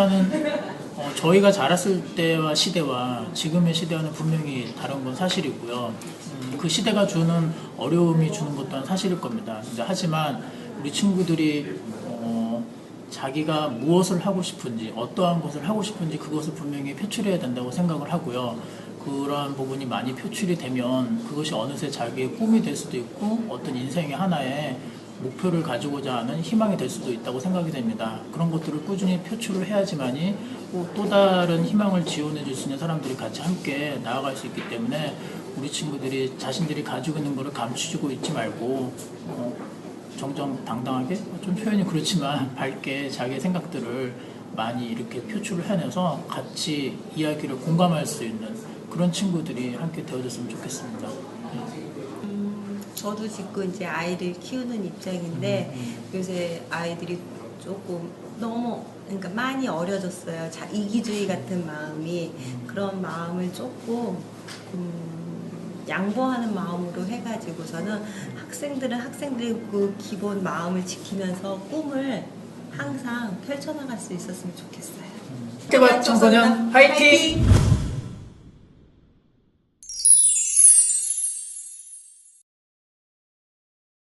일단은 어, 저희가 자랐을 때와 시대와 지금의 시대와는 분명히 다른 건 사실이고요. 음, 그 시대가 주는 어려움이 주는 것 또한 사실일 겁니다. 하지만 우리 친구들이 어, 자기가 무엇을 하고 싶은지 어떠한 것을 하고 싶은지 그것을 분명히 표출해야 된다고 생각을 하고요. 그러한 부분이 많이 표출이 되면 그것이 어느새 자기의 꿈이 될 수도 있고 어떤 인생의 하나의 목표를 가지고자 하는 희망이 될 수도 있다고 생각이 됩니다. 그런 것들을 꾸준히 표출을 해야지만이 또, 또 다른 희망을 지원해 줄 수 있는 사람들이 같이 함께 나아갈 수 있기 때문에 우리 친구들이 자신들이 가지고 있는 것을 감추고 있지 말고 어, 정정당당하게 좀 표현이 그렇지만 밝게 자기의 생각들을 많이 이렇게 표출을 해내서 같이 이야기를 공감할 수 있는 그런 친구들이 함께 되어줬으면 좋겠습니다. 저도 지금 이제 아이를 키우는 입장인데 요새 아이들이 조금 너무 그러니까 많이 어려졌어요. 자, 이기주의 같은 마음이 그런 마음을 조금 음, 양보하는 마음으로 해가지고서는 학생들은 학생들의 그 기본 마음을 지키면서 꿈을 항상 펼쳐나갈 수 있었으면 좋겠어요. 깨발 청소년 화이팅!